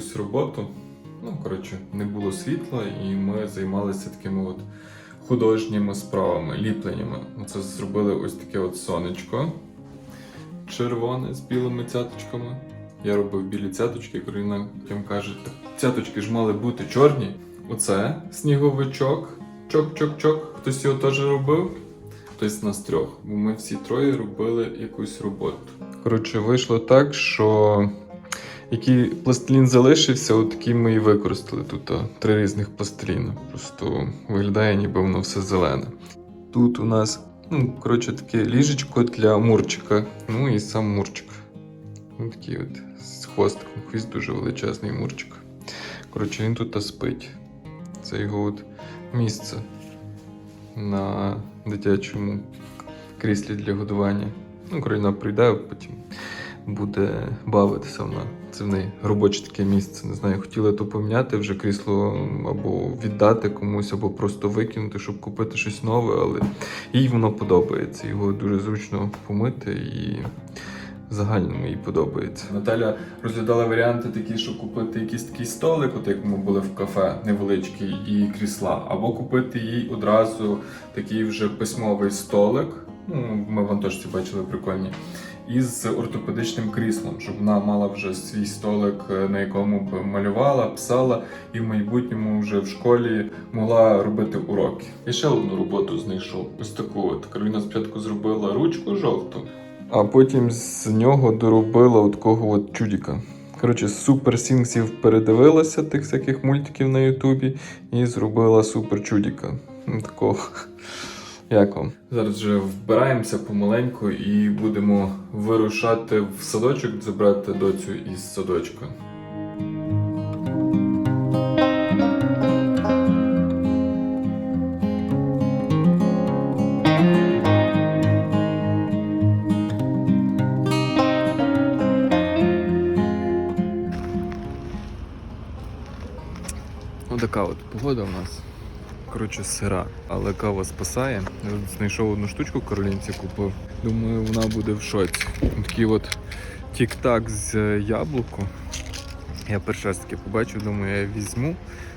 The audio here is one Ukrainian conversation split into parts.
якусь роботу. Ну, коротше, не було світла, і ми займалися такими от художніми справами, ліпленнями. Це зробили ось таке от сонечко червоне з білими цяточками. Я робив білі цяточки, Кароліна потім каже, цяточки ж мали бути чорні. Оце сніговичок, чок-чок-чок. Хтось його теж робив. Хтось нас трьох, бо ми всі троє робили якусь роботу. Коротше, вийшло так, що який пластилін залишився, от такий ми і використали. Тут три різних пластиліни. Просто виглядає, ніби воно все зелене. Тут у нас, ну, коротше, таке ліжечко для мурчика. Ну і сам мурчик. Ось такий от з хвостиком. Хвіст дуже величезний мурчик. Коротше, він тут спить. Це його от місце на дитячому кріслі для годування. Ну, Кароліна прийде, потім буде бавитися вона. Це в неї робоче таке місце. Не знаю, хотіла то поміняти вже крісло або віддати комусь, або просто викинути, щоб купити щось нове, але їй воно подобається. Його дуже зручно помити і в загальному їй подобається. Наталя розглядала варіанти такі, що купити якийсь такий столик, от як ми були в кафе, невеличкий, і крісла, або купити їй одразу такий вже письмовий столик. Ну, ми в Антошці бачили прикольні. Із ортопедичним кріслом, щоб вона мала вже свій столик, е, на якому б малювала, писала, і в майбутньому вже в школі могла робити уроки. І ще одну роботу знайшов. Ось таку от. Кароліна спочатку зробила ручку жовту, а потім з нього доробила от такого от чудіка. Коротше, супер сінксів передивилася тих всяких мультиків на Ютубі і зробила супер чудіка. Такого. Як вам? Зараз вже вбираємося помаленьку і будемо вирушати в садочок, забрати доцю із садочка. Ось така от погода у нас. Коротше, сира, але кава спасає. Я знайшов одну штучку Каролінці купив. Думаю, вона буде в шоці. Такий от тік-так з яблуку. Я перший раз таки побачив, думаю, я візьму.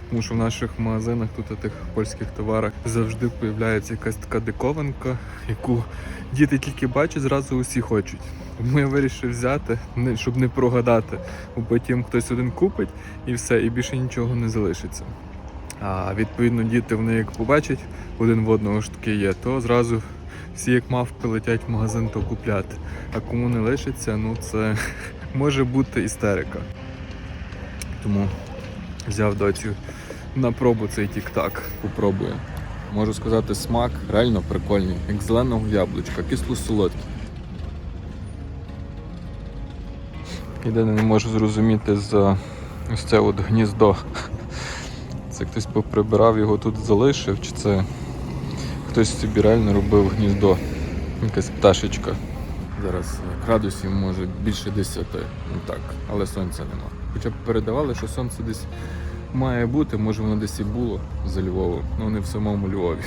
Тому що в наших магазинах тут у тих польських товарах завжди появляється якась така диковинка, яку діти тільки бачать, зразу усі хочуть. Тому я вирішив взяти, щоб не прогадати, бо потім хтось один купить і все, і більше нічого не залишиться. А відповідно, діти вони як побачать один в одного ж таки є, то зразу всі як мавпи летять в магазин то купляти. А кому не лишиться, ну це може бути істерика. Тому взяв доцю на пробу цей тік-так, попробую. Можу сказати, смак реально прикольний, як зеленого яблучка, кисло-солодкий. Єдине не можу зрозуміти за ось це от гніздо. Це хтось поприбирав його тут залишив, чи це хтось собі реально робив гніздо. Якась пташечка. Зараз градусів може більше 10, ну так, але сонця нема. Хоча б передавали, що сонце десь має бути, може воно десь і було за Львовом, ну не в самому Львові.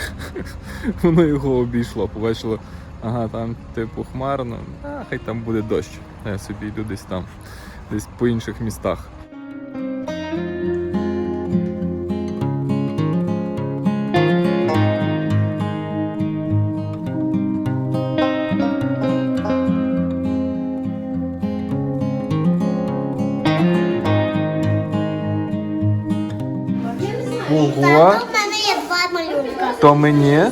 Воно його обійшло, побачило, ага, там типу хмарно, а хай там буде дощ. Я собі йду десь там, десь по інших містах. Ого, Тато, в мене є два малюнка. то мені.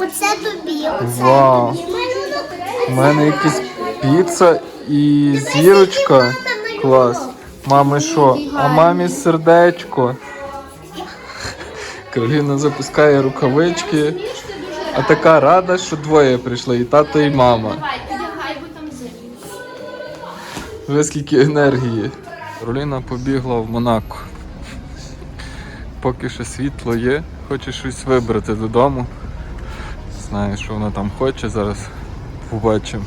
Оце тобі, оце Вау. тобі малюнок. У мене якась піца і зірочка. Клас. Мами що? А мамі сердечко. Кароліна запускає рукавички. А така рада, що двоє прийшли, і тато, і мама. Ви скільки енергії. Кароліна побігла в Монако. Поки що світло є, хоче щось вибрати додому. Знає, що вона там хоче. Зараз побачимо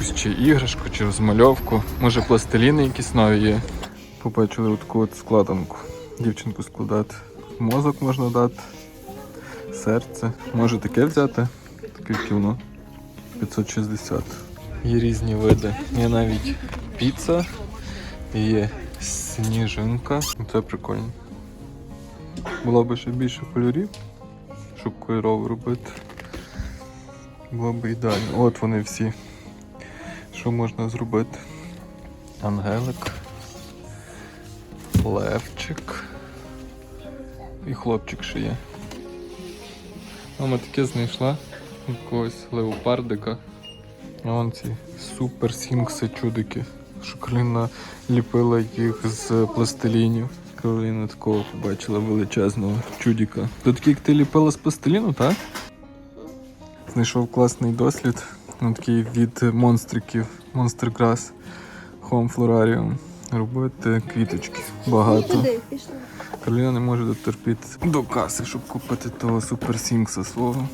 якусь чи іграшку, чи розмальовку. Може пластиліни якісь нові є. Побачили таку от складанку. Дівчинку складати. Мозок можна дати, серце. Може таке взяти, таке кіно. 560. Є різні види. Є навіть піца, є сніжинка. Це прикольно. Було б ще більше кольорів, щоб кольорово робити. Було б ідеально. От вони всі. Що можна зробити? Ангелик, левчик і хлопчик ще є. Мама таке знайшла якогось леопардика. А вон ці супер сінкси чудики. Що ліпила їх з пластилінів. Кароліна такого побачила величезного чудика. То такий, як ти ліпила з пластиліну, так? Знайшов класний дослід. Ну, такий від монстриків Monster Grass Home Florarium. Робити квіточки. Багато. Кароліна не може дотерпіти до каси, щоб купити того супер сінкса свого.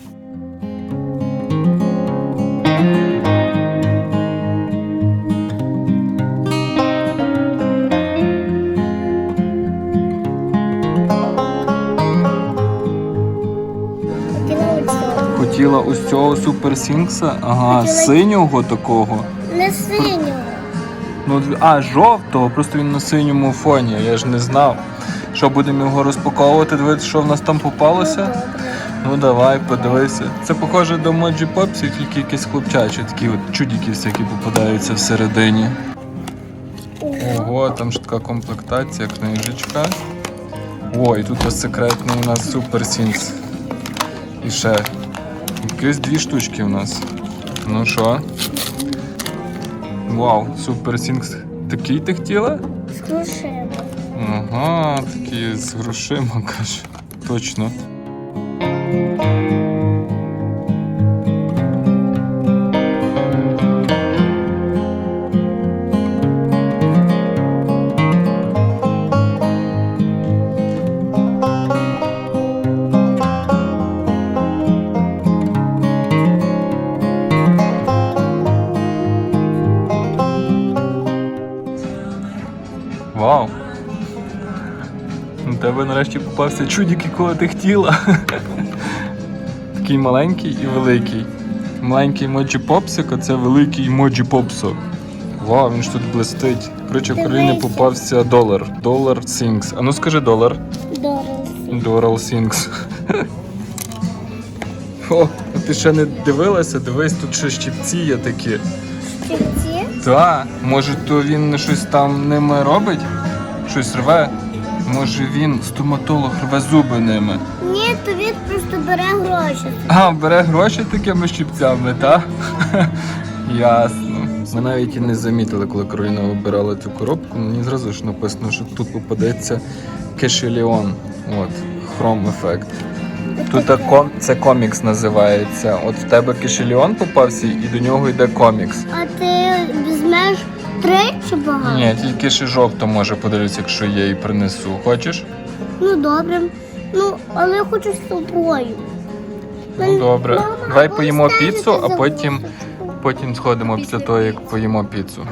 Хотіла ось цього супер сінкса, ага, Хотіла- синього такого. Не синього. Ну, а, жовтого, просто він на синьому фоні, я ж не знав. Що будемо його розпаковувати, дивитися, що в нас там попалося? Ну давай, подивися. Це похоже до Моджі Попсів, тільки якісь хлопчачі, такі от чудики всякі попадаються всередині. Ого, там ж така комплектація, книжечка. Ой, тут ось секретний у нас супер сінкс. І ще. Якісь дві штучки у нас. Ну що? Вау, супер сінкс. Такий ти хотіла? З грошима. Ага, такий з грошима, каже. Точно. Тебе нарешті попався чудик, якого ти хотіла. Такий маленький і великий. Маленький моджі попсик, а це великий моджі попсо. Вау, він ж тут блистить. Коротше, в Дивися. попався долар. Долар Сінкс. А ну скажи долар. Долар Сінкс. О, а ти ще не дивилася? Дивись, тут ще щипці є такі. Щипці? Так, може то він щось там ними робить? Щось рве? Може він стоматолог рве зуби ними. Ні, то він просто бере гроші. А, бере гроші такими щипцями, так? Ясно. Ми навіть і не замітили, коли Кароліна вибирала цю коробку. Мені зразу ж написано, що тут попадеться кешеліон. От, хром ефект. Тут ком... це комікс називається. От в тебе кешеліон попався і до нього йде комікс. А ти візьмеш три чи багато? Ні, тільки шижок то може подивитися, якщо я її принесу. Хочеш? Ну добре. Ну, але я хочу з собою. Ну добре. Давай поїмо піцу, а потім, потім сходимо після того, як поїмо піцу.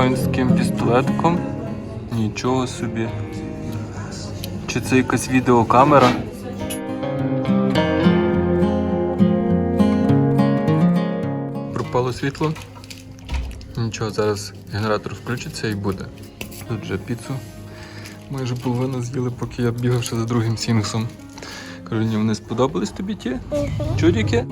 Воїнським пістолетком. Нічого собі. Чи це якась відеокамера? Пропало світло. Нічого, зараз генератор включиться і буде. Тут вже піцу. Майже половину з'їли, поки я бігав ще за другим сінгсом. Кароліні, вони сподобались тобі ті? Чудики?